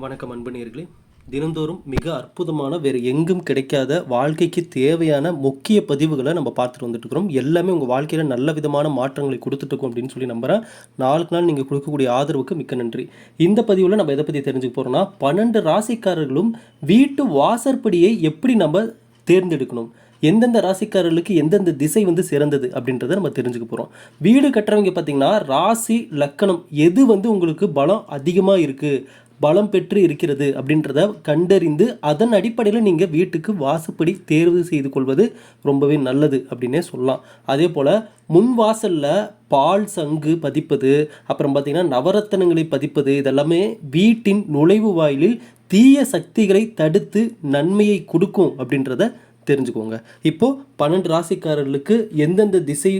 வணக்கம் அன்பு தினந்தோறும் மிக அற்புதமான வேறு எங்கும் கிடைக்காத வாழ்க்கைக்கு தேவையான முக்கிய பதிவுகளை நம்ம பார்த்துட்டு வந்துட்டு இருக்கிறோம். எல்லாமே உங்கள் வாழ்க்கையில் நல்ல விதமான மாற்றங்களை கொடுத்துட்ருக்கோம் அப்படின்னு சொல்லி நம்புகிறேன் நாளுக்கு நாள் நீங்கள் கொடுக்கக்கூடிய ஆதரவுக்கு மிக்க நன்றி. இந்த பதிவில் நம்ம எதை பற்றி தெரிஞ்சுக்க போகிறோம்னா பன்னெண்டு ராசிக்காரர்களும் வீட்டு வாசற்படியை எப்படி நம்ம தேர்ந்தெடுக்கணும்? எந்தெந்த ராசிக்காரர்களுக்கு எந்தெந்த திசை வந்து சிறந்தது அப்படின்றத நம்ம தெரிஞ்சுக்க போகிறோம் வீடு கட்டுறவங்க பார்த்தீங்கன்னா ராசி லக்கணம் எது வந்து உங்களுக்கு பலம் அதிகமாக இருக்குது பலம் பெற்று இருக்கிறது அப்படின்றத கண்டறிந்து அதன் அடிப்படையில் நீங்கள் வீட்டுக்கு வாசப்படி தேர்வு செய்து கொள்வது ரொம்பவே நல்லது அப்படின்னே சொல்லலாம். அதே போல் முன் வாசலில் பால் சங்கு பதிப்பது அப்புறம் பார்த்திங்கன்னா நவரத்தனங்களை பதிப்பது இதெல்லாமே வீட்டின் நுழைவு வாயிலில் தீய சக்திகளை தடுத்து நன்மையை கொடுக்கும் அப்படின்றத தெரிஞ்சுக்கோங்க. இப்போது பன்னெண்டு ராசிக்காரர்களுக்கு எந்தெந்த திசை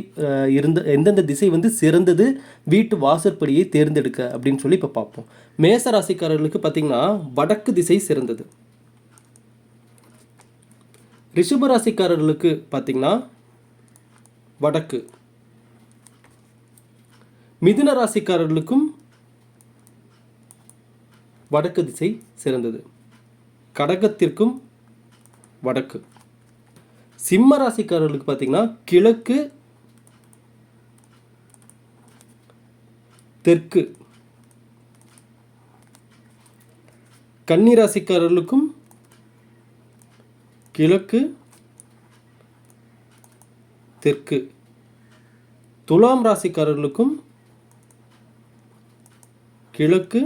இருந்த எந்தெந்த திசை வந்து சிறந்தது வீட்டு வாசற்படியை தேர்ந்தெடுக்க அப்படின்னு சொல்லி இப்போ பார்ப்போம். மேச ராசிக்காரர்களுக்கு பார்த்தீங்கன்னா வடக்கு திசை சிறந்தது. ரிஷப ராசிக்காரர்களுக்கு பார்த்தீங்கன்னா வடக்கு. மிதுன ராசிக்காரர்களுக்கும் வடக்கு திசை சிறந்தது. கடகத்திற்கும் வடக்கு. சிம்ம ராசிக்காரர்களுக்கு பார்த்தீங்கன்னா கிழக்கு தெற்கு. கன்னி ராசிக்காரர்களுக்கும் கிழக்கு தெற்கு. துலாம் ராசிக்காரர்களுக்கும் கிழக்கு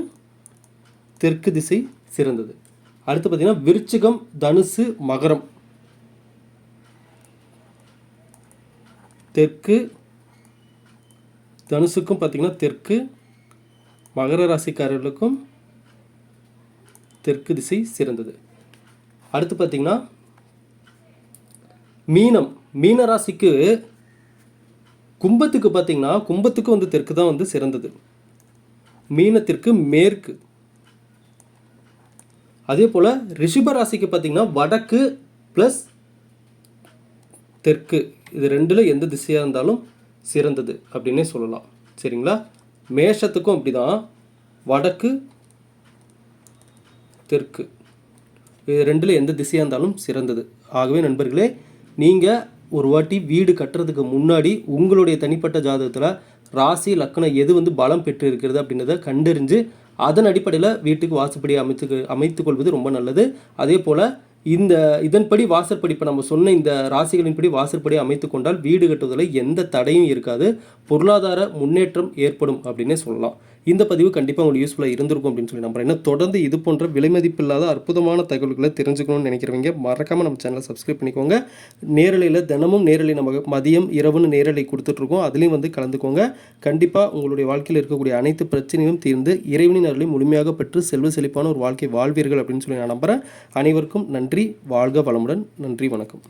தெற்கு திசை சிறந்தது. அடுத்து பார்த்தீங்கன்னா விருச்சிகம் தனுசு மகரம். தெற்கு தனுசுக்கும் பார்த்திங்கன்னா தெற்கு மகர ராசிக்காரர்களுக்கும் தெற்கு திசை சிறந்தது. அடுத்து பார்த்திங்கன்னா மீனம். மீன ராசிக்கு கும்பத்துக்கு பார்த்தீங்கன்னா கும்பத்துக்கு வந்து தெற்கு தான் வந்து சிறந்தது. மீனத்திற்கு மேற்கு. அதே போல் ரிஷப ராசிக்கு பார்த்தீங்கன்னா வடக்கு ப்ளஸ் தெற்கு. இது ரெண்டில் எந்த திசையாக இருந்தாலும் சிறந்தது அப்படின்னே சொல்லலாம். சரிங்களா? மேஷத்துக்கும் அப்படிதான் வடக்கு தெற்கு. இது ரெண்டில் எந்த திசையாக இருந்தாலும் சிறந்தது. ஆகவே நண்பர்களே நீங்கள் ஒரு வாட்டி வீடு கட்டுறதுக்கு முன்னாடி உங்களுடைய தனிப்பட்ட ஜாதகத்தில் ராசி லக்கணம் எது வந்து பலம் பெற்று இருக்கிறது அப்படின்றத கண்டறிஞ்சு அதன் அடிப்படையில் வீட்டுக்கு வாசுப்படி அமைத்து அமைத்துக்கொள்வது ரொம்ப நல்லது. அதே போல் இந்த இதன்படி வாசற்படி இப்போ நம்ம சொன்ன இந்த ராசிகளின்படி வாசற்படி அமைத்து கொண்டால் வீடு கட்டுவதில் எந்த தடையும் இருக்காது. பொருளாதார முன்னேற்றம் ஏற்படும் அப்படின்னே சொல்லலாம். இந்த பதிவு கண்டிப்பாக உங்களுக்கு யூஸ்ஃபுல்லாக இருந்திருக்கும் அப்படின்னு சொல்லி நம்புறேன். ஏன்னா தொடர்ந்து இது போன்ற விலைமதிப்பில்லாத அற்புதமான தகவல்களை தெரிஞ்சுக்கணும்னு நினைக்கிறவங்க மறக்காமல் நம்ம சேனலை சப்ஸ்கிரைப் பண்ணிக்கோங்க. நேரலையில் தினமும் நேரலை நம்ம மதியம் இரவுன்னு நேரலை கொடுத்துட்ருக்கோம். அதுலேயும் வந்து கலந்துக்கோங்க. கண்டிப்பாக உங்களுடைய வாழ்க்கையில் இருக்கக்கூடிய அனைத்து பிரச்சனையும் தீர்ந்து இறைவனின் அருளை முழுமையாக பெற்று செல்வ செழிப்பான ஒரு வாழ்க்கை வாழ்வீர்கள் அப்படின்னு சொல்லி நான் நம்புகிறேன் அனைவருக்கும் நன்றி. வாழ்க வளமுடன். நன்றி வணக்கம்.